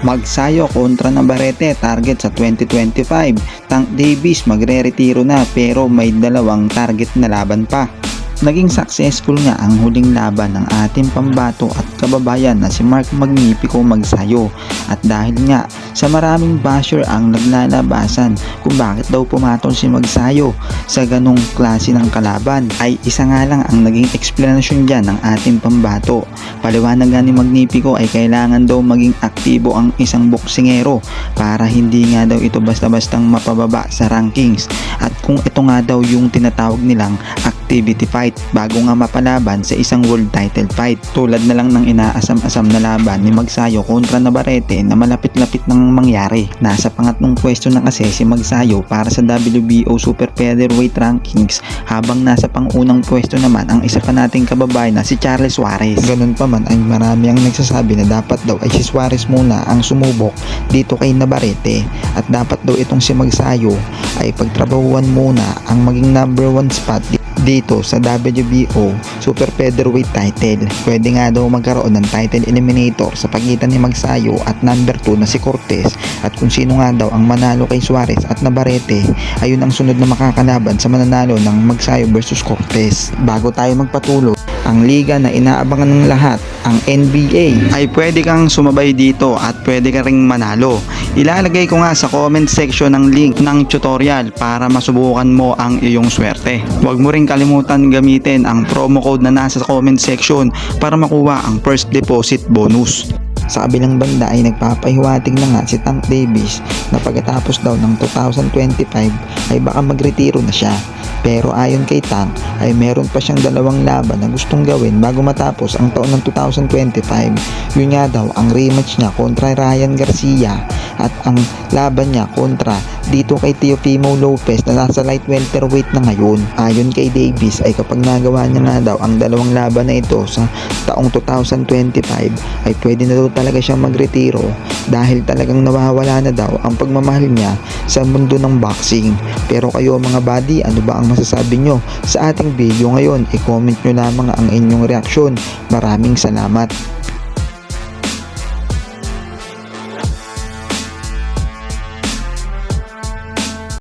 Magsayo kontra Navarrete target sa 2025. Tank Davis magre-retiro na pero may dalawang target na laban pa. Naging successful nga ang huling laban ng ating pambato at kababayan na si Mark Magnifico Magsayo at dahil nga sa maraming basher ang naglalabasan kung bakit daw pumatol si Magsayo sa ganong klase ng kalaban ay isa nga lang ang naging explanation dyan ng ating pambato. Paliwanag nga ni Magnifico ay kailangan daw maging aktibo ang isang boksingero para hindi nga daw ito basta-bastang mapababa sa rankings at kung ito nga daw yung tinatawag nilang activity fight bago nga mapalaban sa isang world title fight tulad na lang ng inaasam-asam na laban ni Magsayo kontra Navarrete na malapit-lapit nang mangyari. Nasa pangatlong pwesto na kasi si Magsayo para sa WBO Super Featherweight Rankings habang nasa pangunang pwesto naman ang isa pa nating kababayan na si Charles Suarez. Ganun pa man ay marami ang nagsasabi na dapat daw ay si Suarez muna ang sumubok dito kay Navarrete at dapat daw itong si Magsayo ay pagtrabahuan muna ang maging number one spot dito sa WBO Super Featherweight title. Pwede nga daw magkaroon ng title eliminator sa pagitan ni Magsayo at number 2 na si Cortez at kung sino nga daw ang manalo kay Suarez at Navarrete ayun ang sunod na makakalaban sa mananalo ng Magsayo versus Cortez. Bago tayo magpatuloy, ang liga na inaabangan ng lahat, ang NBA, ay pwede kang sumabay dito at pwede ka ring manalo. Ilalagay ko nga sa comment section ng link ng tutorial para masubukan mo ang iyong swerte. Huwag mo ring kalimutan gamitin ang promo code na nasa comment section para makuha ang first deposit bonus. Sa kabilang banda ay nagpapahiwatig na nga si Tank Davis na pagkatapos daw ng 2025 ay baka magretiro na siya. Pero ayon kay Tank ay meron pa siyang dalawang laban na gustong gawin bago matapos ang taon ng 2025. Yun nga daw ang rematch niya kontra Ryan Garcia at ang laban niya kontra dito kay Teofimo Lopez na nasa light welterweight na ngayon. Ayon kay Davis ay kapag nagawa niya nga daw ang dalawang laban na ito sa taong 2025 ay pwede na daw talaga siyang magretiro dahil talagang nawawala na daw ang pagmamahal niya sa mundo ng boxing. Pero kayo mga buddy, ano ba ang masasabi nyo sa ating video ngayon? I-comment nyo lamang ang inyong reaksyon. Maraming salamat.